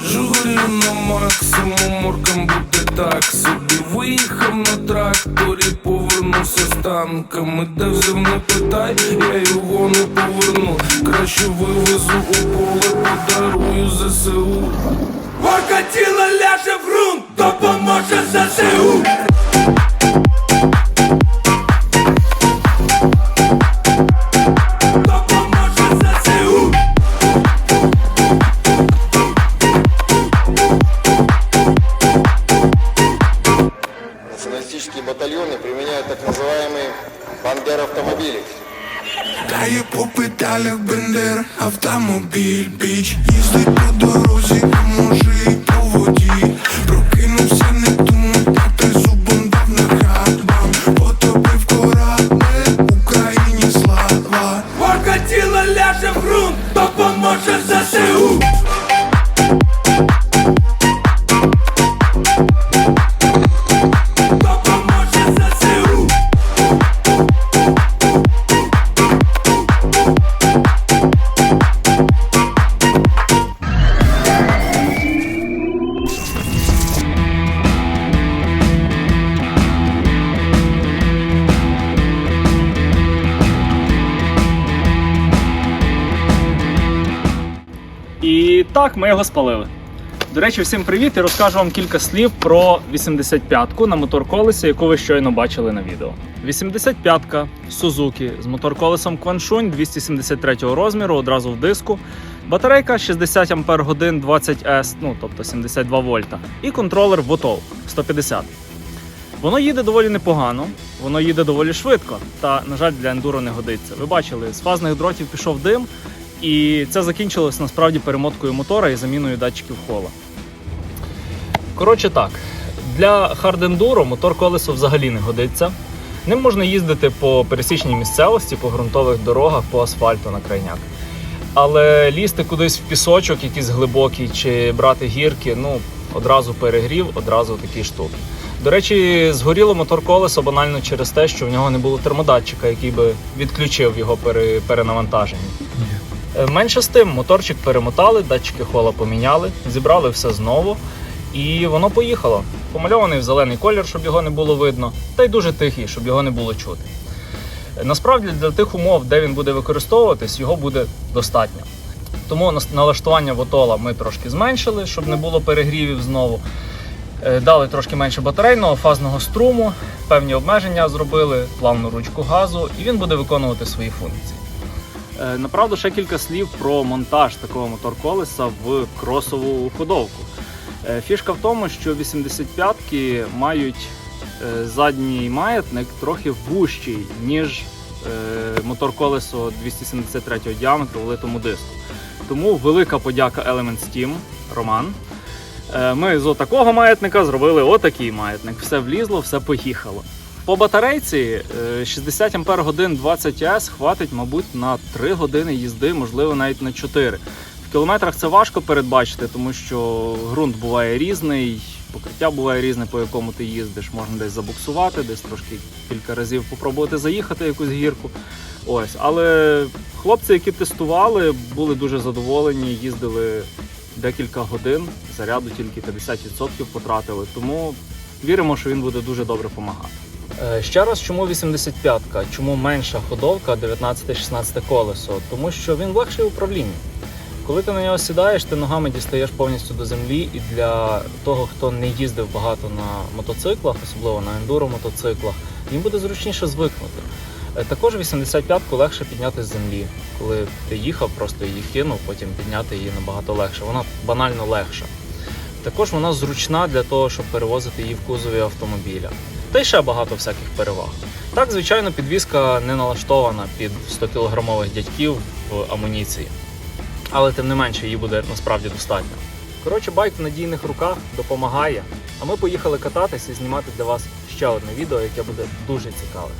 Журю на максимум, моркам буде так. Собі Виїхав на тракторі, повернувся з танками. Де взяв не питай, я його не поверну. Краще вивезу у поле, подарую ЗСУ. Орка тіло ляже в ґрунт, допоможе ЗСУ Националистические батальоны применяют так называемые бандер-автомобили. Дає по педалях бендер, автомобіль, біч Їздить по дорозі, а І так, ми його спалили. До речі, всім привіт і розкажу вам кілька слів про 85-ку на моторколесі, яку ви щойно бачили на відео. 85-ка Suzuki з моторколесом Quanshun 273 розміру, одразу в диску. Батарейка 60 Ах 20S, ну тобто 72 вольта. І контролер VOTOL 150. Воно їде доволі непогано, воно їде доволі швидко, та, на жаль, для ендуро не годиться. Ви бачили, з фазних дротів пішов дим, і це закінчилось насправді перемоткою мотора і заміною датчиків хола. Коротше так, для хардендуро мотор колесо взагалі не годиться. Ним можна їздити по пересічній місцевості, по ґрунтових дорогах, по асфальту на крайняк. Але лізти кудись в пісочок, якийсь глибокий, чи брати гірки, ну одразу перегрів, одразу такі штуки. До речі, згоріло мотор колесо банально через те, що в нього не було термодатчика, який би відключив його пере- перенавантаження. Е, Менше з тим, моторчик перемотали, датчики хола поміняли, зібрали все знову, і воно поїхало. Помальований в зелений колір, щоб його не було видно, та й дуже тихий, щоб його не було чути. Е, Насправді для тих умов, де він буде використовуватись, його буде достатньо. Тому налаштування вотола ми трошки зменшили, щоб не було перегрівів знову. Е, Дали трошки менше батарейного, фазного струму, певні обмеження зробили, плавну ручку газу, і він буде виконувати свої функції. Е, Направду ще кілька слів про монтаж такого мотор-колеса в кросову ходовку. Е, Фішка в тому, що 85-ки мають е, задній маятник трохи вущий, ніж мотор-колесо 273 діаметру в литому диску. Тому велика подяка Element Steam, Роман. Ми з отакого маятника зробили отакий маятник. Все влізло, все поїхало. По батарейці е, 60 Ах 20С хватить, мабуть, на 3 години їзди, можливо, навіть на 4. В кілометрах це важко передбачити, тому що ґрунт буває різний, покриття буває різне, по якому ти їздиш. Можна десь забуксувати, десь трошки кілька разів попробувати заїхати якусь гірку. Ось, але хлопці, які тестували, були дуже задоволені, їздили декілька годин, заряду тільки 50% потратили. Тому віримо, що він буде дуже добре допомагати. Е, Ще раз, чому 85-ка? Чому менша ходовка 19-16 колесо? Тому що він легший в управлінні. Коли ти на нього сідаєш, ти ногами дістаєш повністю до землі, і для того, хто не їздив багато на мотоциклах, особливо на ендуро мотоциклах, їм буде зручніше звикнути. Е, Також 85-ку легше підняти з землі. Коли ти їхав, просто її кинув, потім підняти її набагато легше. Вона банально легша. Також вона зручна для того, щоб перевозити її в кузові автомобіля. Та й ще багато всяких переваг. Так, звичайно, підвізка не налаштована під 100-кілограмових дядьків в амуніції. Але тим не менше її буде насправді достатньо. Коротше, байк в надійних руках допомагає. А ми поїхали кататись і знімати для вас ще одне відео, яке буде дуже цікаве.